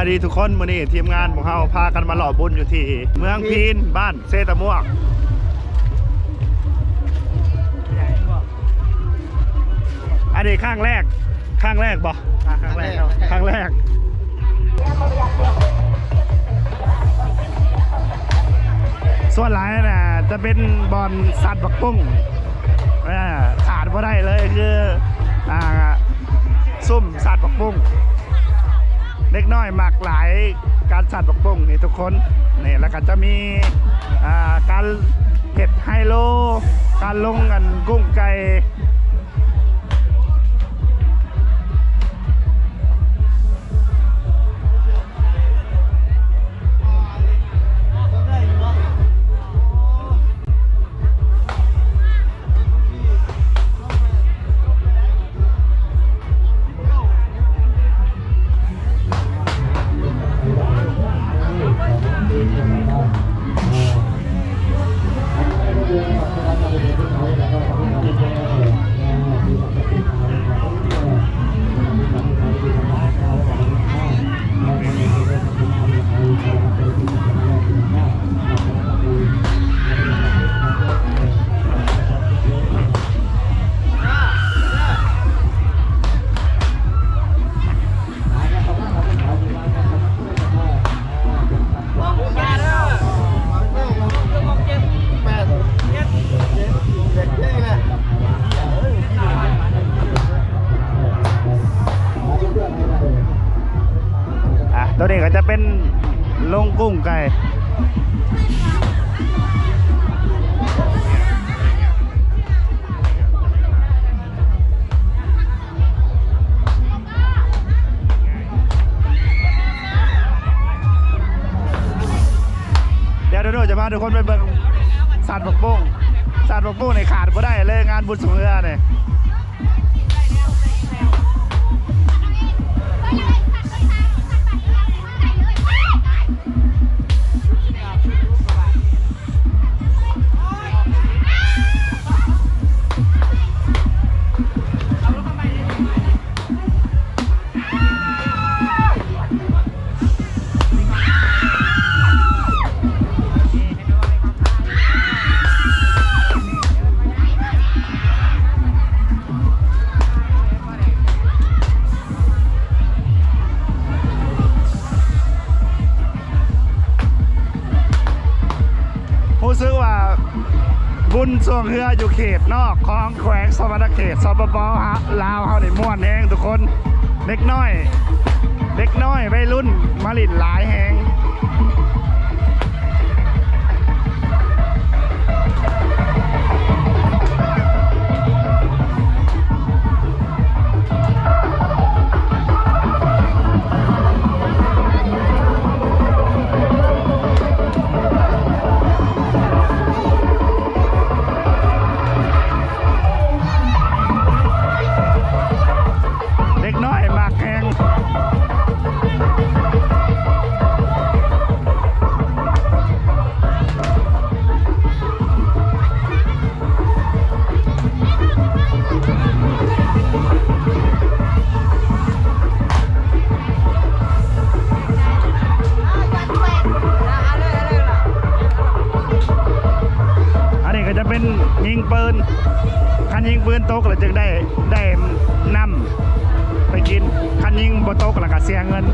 ายดีทุกคนมื้อนี้ทีมงานของเราพากันมาหล่อบุญอยู่ที่ เมืองพีนบ้านเซตะม่วงอันนี้ข้างแรกข้างแรกบ่ข้างแรกข้างแรกส่วนหลายน่ะจะเป็นบอลสัตว์บักปุ้งอ่าขาดไม่ได้เลยคืออ่าซุ่มสัตว์บักปุ้ง เล็กน้อยหมากหลายการสัตว์บกป้องนี่ทุกคนนี่แล้วก็จะมีการเห็ดไฮโล การลงกันกุ้งไก่ ไก่เดี๋ยวโดจะพาทุกคนไปเบิ่งสัตว์บกบุ้งสัตว์บกบุ้งในขาดไม่ได้เลยงานบุญสงเรือเนี่ย ส่วงเรืออยู่เขตนอกของแขวงสวรรเขตสปปฮะลาวเฮานี่ม่วนแห้งทุกคนเล็กน้อย เล็กน้อยวัยรุ่นมาลินหลายแห้ง งปืนคันยิงปืนโตกแล้วจึงได้ได้นำไปกินคันยิงบโตกแล้วก็เสียเงิน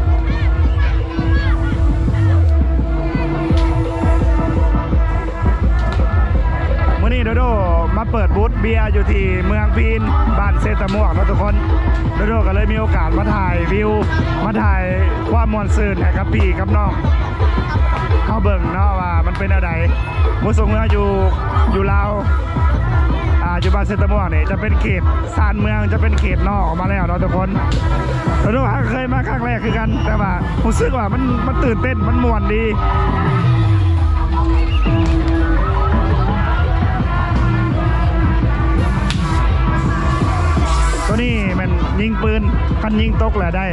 เบียร์อยู่ที่เมืองพีนบ้านเซตะม่วงเนะทุกคนโดโดก็เลยมีโอกาสมาถ่ายวิว มาถ่ายความมวลซื่นให้กับพี่กับน้องเข้าเบิ่งเนาะว่ามันเป็นอะไรมุสงเมืองอยู่อยู่ลาวอ่าอยู่บ้านเซตะม่วงนี่จะเป็นเขตซานเมืองจะเป็นเขตนอกออกมาแล้วเนาะทุกคนเราดูว่าเคยมาครั้งแรกคือกันแต่ว่าผมรู้สึกว่ามันมันตื่นเต้นมันม่วนดี คันยิงตกแหละได้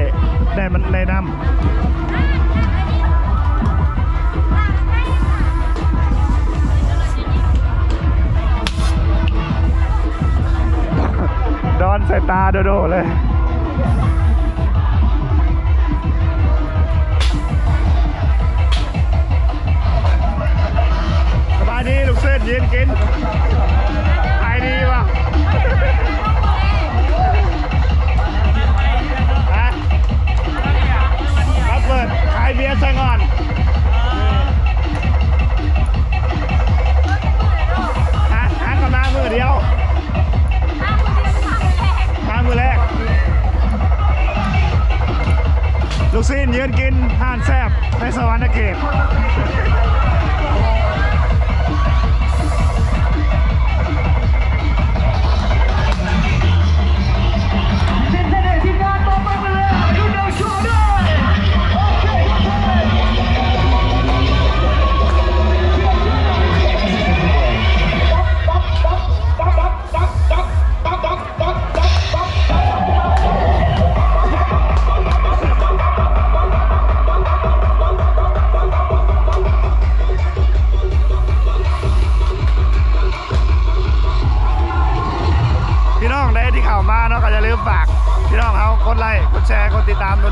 ได้มันได้น้ำดอนใส่ตาโดโดเลยสบายดีลูกเสื้อเย็นกิน นยืนกินห่านแซบในสวรรค์เกต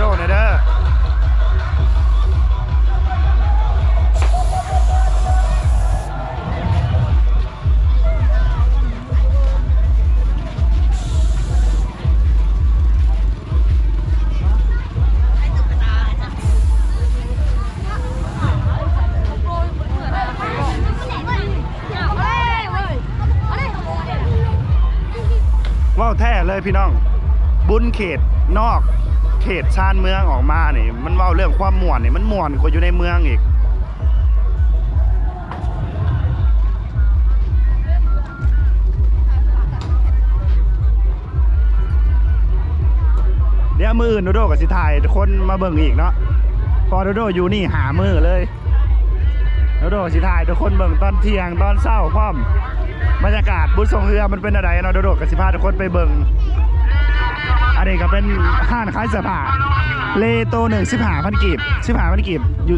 โดโดหน่อยเด้อว่าวแท้เลยพี่น้อง บุญเขตนอก เขตชานเมืองออกมานี่ มันเว่าเรื่องความม่วนนี่มันม่วนกว่าอยู่ในเมืองอีกเดี๋ยวมืออื่นโดโดกับสิถ่ายคนมาเบิ่งอีกเนาะพอโดโดอยู่นี่หามือเลยโดโดสิถ่ายทุกคนเบิ่งตอนเที่ยงตอนเช้าพร้อมบรรยากาศบุญทรงเรือมันเป็นอะไรเนาะโดโดกับสิพาทุกคนไปเบิ่ง อันนี้ก็เป็นห้านขายเสื้อผ้าเลโตหนึ่งสิบห้าพันกีบสิบห้าพันกีบอยู่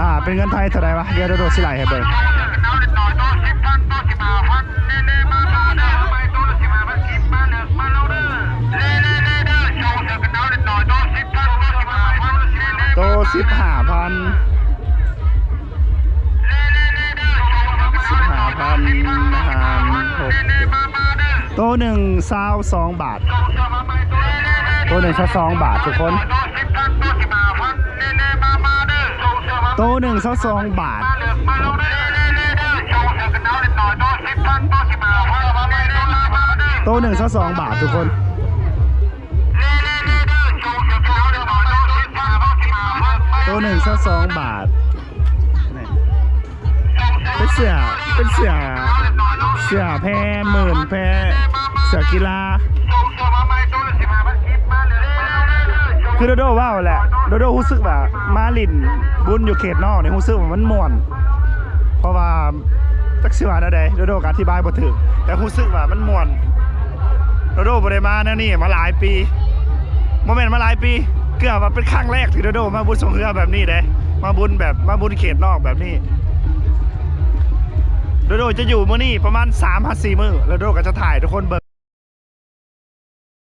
อ่าเป็นเงินไทยเท่าไหร่วะเดี๋ยวโดโดสิไลให้เบิ่งโตสิบห้าพันสิบห้าพันหารหก โตหนึ่งซาวสองบาทโตหนึ่งซาวสองบาททุกคนโตหนึ่งซาวสองบาทโตหนึ่งซาวสองบาททุกคนโตหนึ่งซาวสองบาทเป็นเสือเป็นเสือเสือแพรหมื่นแพร กีฬาคือโดโดว่าแหละโดโดรู้สึกว่ามาลินบุญอยู่เขตนอกเนี่ยรู้สึกว่ามันม่วน เพราะว่าจักสิว่าอะไรโดโดก็อธิบายบ่ถึงแต่รู้สึกว่ามันม่วนโดโดบ่ได้มาแนวนี่มาหลายปีโมเมนต์มาหลายปีเกือบว่าเป็นครั้งแรกที่โดโดมาบุญสงเรือแบบนี้เด้มาบุญแบบมาบุญเขตนอกแบบนี้โดโดจะอยู่มื้อนี้ประมาณ3-4มื้อแล้วโดโดก็จะถ่ายทุกคนเบิ่ง